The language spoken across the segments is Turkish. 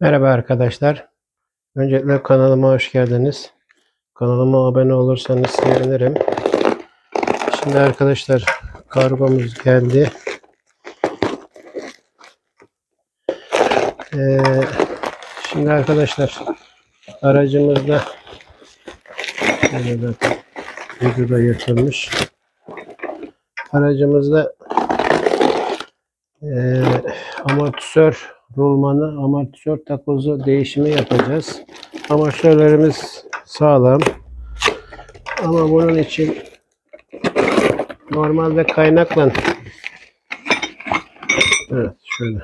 Merhaba arkadaşlar. Öncelikle kanalıma hoş geldiniz. Kanalıma abone olursanız sevinirim. Şimdi arkadaşlar kargomuz geldi. Ee, şimdi arkadaşlar aracımızda şöyle bakın videoda yırtılmış. Aracımızda ee, amortisör rulmanı, amortisör takozu değişimi yapacağız. Amortisörlerimiz sağlam. Ama bunun için normalde kaynakla evet şöyle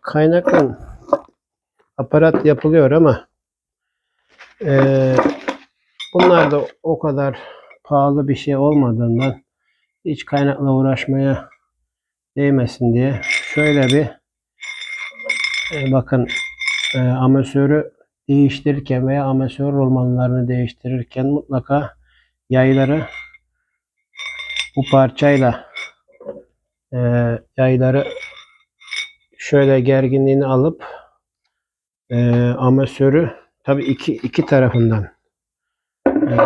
kaynakla aparat yapılıyor ama eee bunlar da o kadar pahalı bir şey olmadığından hiç kaynakla uğraşmaya değmesin diye şöyle bir e, bakın e, amatörü değiştirirken veya amatör rolmanlarını değiştirirken mutlaka yayları bu parçayla e, yayları şöyle gerginliğini alıp e, amatörü tabi iki, iki tarafından e,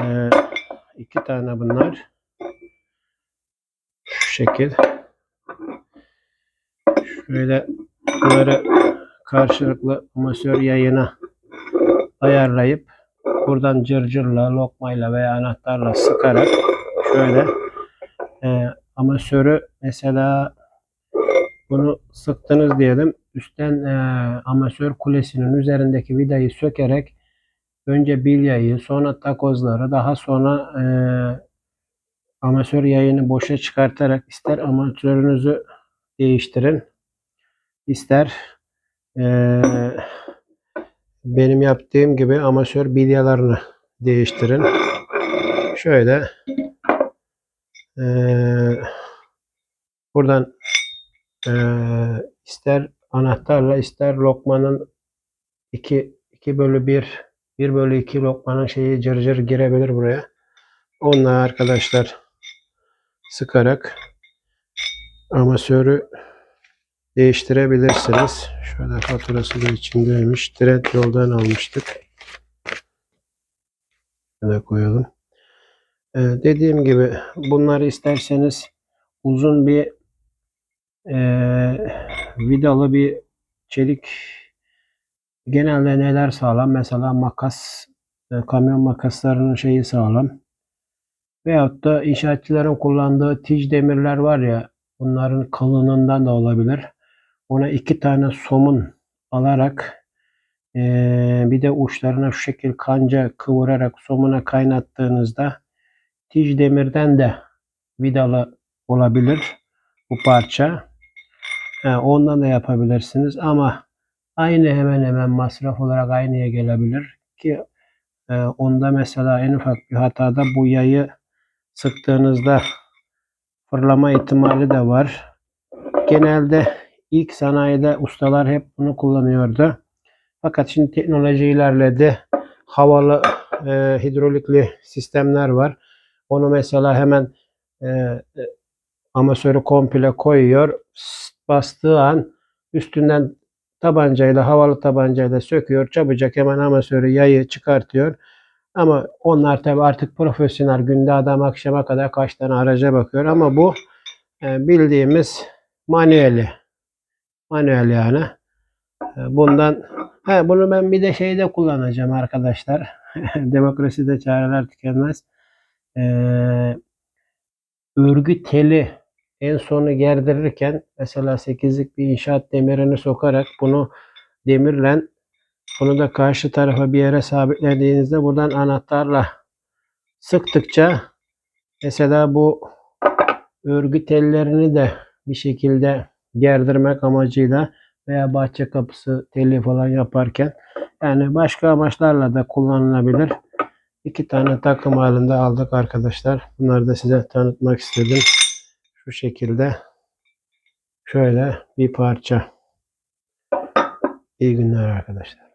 iki tane bunlar. Şu şekil. Şöyle bunları karşılıklı amatör yayına ayarlayıp buradan cırcırla, lokmayla veya anahtarla sıkarak şöyle e, amatörü mesela bunu sıktınız diyelim. Üstten e, amatör kulesinin üzerindeki vidayı sökerek önce bilyayı, sonra takozları, daha sonra e, amatör yayını boşa çıkartarak ister amatörünüzü değiştirin, ister benim yaptığım gibi amatör bilyalarını değiştirin. Şöyle buradan ister anahtarla ister lokmanın 2 2 bölü 1 1 bölü 2 lokmanın şeyi cırcır girebilir buraya. Onunla arkadaşlar sıkarak amatörü değiştirebilirsiniz. Şöyle faturası da içindeymiş. Trend yoldan almıştık. Şöyle koyalım. Ee, dediğim gibi bunları isterseniz uzun bir e, vidalı bir çelik genelde neler sağlam? Mesela makas e, kamyon makaslarının şeyi sağlam. Veyahut da inşaatçıların kullandığı tiş demirler var ya bunların kalınlığından da olabilir. Ona iki tane somun alarak ee, bir de uçlarına şu şekil kanca kıvırarak somuna kaynattığınızda tij demirden de vidalı olabilir bu parça. Ee, ondan da yapabilirsiniz ama aynı hemen hemen masraf olarak aynıya gelebilir ki e, onda mesela en ufak bir hatada bu yayı sıktığınızda fırlama ihtimali de var. Genelde ilk sanayide ustalar hep bunu kullanıyordu. Fakat şimdi teknoloji ilerledi. Havalı e, hidrolikli sistemler var. Onu mesela hemen e, e, amasörü komple koyuyor. Bastığı an üstünden tabancayla havalı tabancayla söküyor. Çabucak hemen amasörü yayı çıkartıyor. Ama onlar tabi artık profesyonel günde adam akşama kadar kaç tane araca bakıyor. Ama bu e, bildiğimiz manueli. Manuel yani. E, bundan he, bunu ben bir de şeyde kullanacağım arkadaşlar. Demokraside çareler tükenmez. Ee, örgü teli en sonu gerdirirken mesela 8'lik bir inşaat demirini sokarak bunu demirle bunu da karşı tarafa bir yere sabitlediğinizde buradan anahtarla sıktıkça mesela bu örgü tellerini de bir şekilde gerdirmek amacıyla veya bahçe kapısı teli falan yaparken yani başka amaçlarla da kullanılabilir. İki tane takım halinde aldık arkadaşlar. Bunları da size tanıtmak istedim. Şu şekilde şöyle bir parça. İyi günler arkadaşlar.